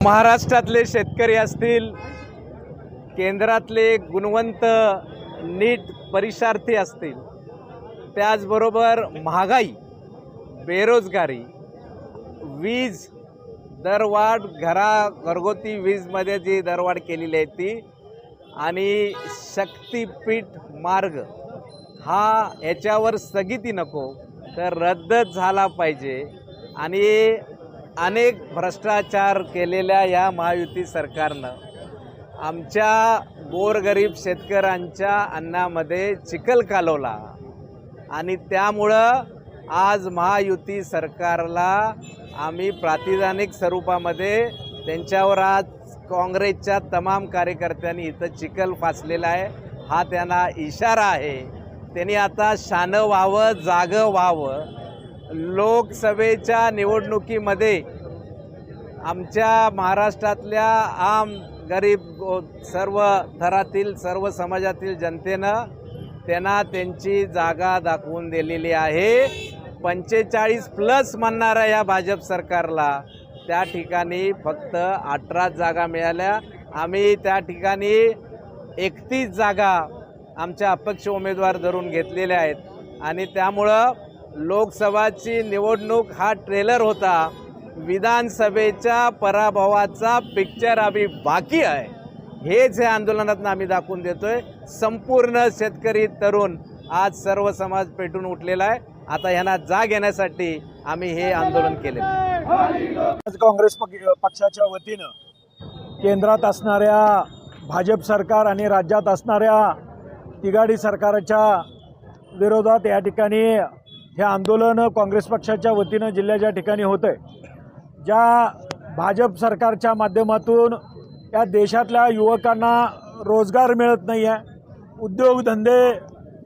महाराष्ट्रातले शेतकरी असतील केंद्रातले गुणवंत नीट परीक्षार्थी असतील त्याचबरोबर महागाई बेरोजगारी वीज दरवाढ घरा घरगुती वीजमध्ये जी दरवाढ केलेली आहे ती आणि शक्तीपीठ मार्ग हा याच्यावर स्थगिती नको तर रद्दच झाला पाहिजे. आणि अनेक भ्रष्टाचार केलेल्या या महायुती सरकारनं आमच्या गोरगरीब शेतकऱ्यांच्या अन्नामध्ये चिखल कालवला आणि त्यामुळं आज महायुती सरकारला आम्ही प्रातिदानिक स्वरूपामध्ये त्यांच्यावर आज काँग्रेसच्या तमाम कार्यकर्त्यांनी इथं चिखल फासलेला आहे. हा त्यांना इशारा आहे. त्यांनी आता शानं व्हावं जागं व्हावं लोकसभेच्या निवडणुकीमध्ये आमच्या महाराष्ट्रातल्या आम गरीब सर्व थरातील सर्व समाजातील जनतेनं त्यांना त्यांची जागा दाखवून दिलेली आहे. पंचेचाळीस प्लस म्हणणाऱ्या या भाजप सरकारला. त्या ठिकाणी फक्त अठरा जागा मिळाल्या. आम्ही त्या ठिकाणी एकतीस जागा आमच्या अपक्ष उमेदवार धरून घेतलेल्या आहेत. आणि त्यामुळं लोकसभाची निवडणूक हा ट्रेलर होता. विधानसभेच्या पराभवाचा पिक्चर आम्ही बाकी आहे. हेच हे आंदोलनातून आम्ही दाखवून देतोय संपूर्ण शेतकरी तरुण आज सर्व समाज पेटून उठलेला आहे. आता ह्यांना जाग येण्यासाठी आम्ही हे आंदोलन केले आज काँग्रेस पक्षाच्या वतीनं केंद्रात असणाऱ्या भाजप सरकार आणि राज्यात असणाऱ्या तिघाडी सरकारच्या विरोधात या ठिकाणी हे आंदोलन काँग्रेस पक्षाच्या वतीनं जिल्ह्याच्या ठिकाणी होतं आहे ज्या भाजप सरकारच्या माध्यमातून या देशातल्या युवकांना रोजगार मिळत नाही आहे उद्योगधंदे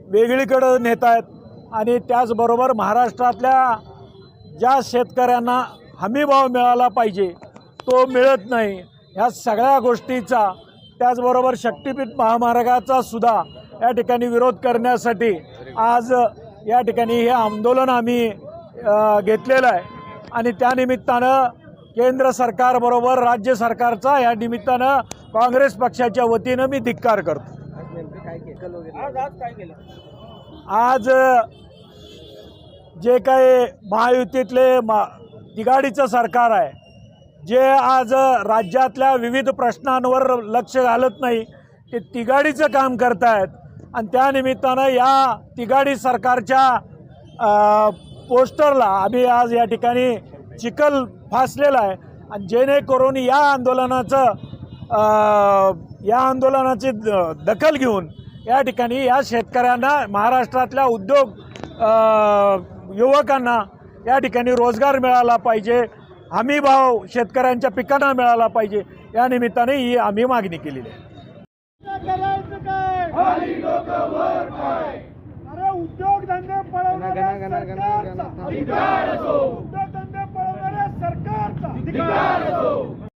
वेगळीकडं नेत आहेत आणि त्याचबरोबर महाराष्ट्रातल्या ज्या शेतकऱ्यांना हमीभाव मिळाला पाहिजे तो मिळत नाही ह्या सगळ्या गोष्टीचा त्याचबरोबर शक्तिपीठ महामार्गाचा सुद्धा या ठिकाणी विरोध करण्यासाठी आज या ठिकाणी हे आंदोलन आम्ही घेतलेलं आहे. आणि त्यानिमित्तानं केंद्र सरकारबरोबर राज्य सरकारचा या निमित्तानं काँग्रेस पक्षाच्या वतीनं मी धिक्कार करतो. आज जे काही महायुतीतले मा तिघाडीचं सरकार आहे जे आज राज्यातल्या विविध प्रश्नांवर लक्ष घालत नाही ते तिघाडीचं काम करतायत. आणि त्यानिमित्तानं या तिघाडी सरकारच्या पोस्टरला आम्ही आज या ठिकाणी चिखल फासलेला आहे. आणि जेणेकरून या आंदोलनाचं या आंदोलनाची द- दखल घेऊन या ठिकाणी या शेतकऱ्यांना महाराष्ट्रातल्या उद्योग युवकांना या ठिकाणी रोजगार मिळाला पाहिजे. हमी भाव शेतकऱ्यांच्या पिकांना मिळाला पाहिजे. या निमित्ताने ही आम्ही मागणी केलेली आहे. अरे उद्योगधंदे पळवणाऱ्या सरकारचा. उद्योगधंदे पळवणाऱ्या सरकारचा.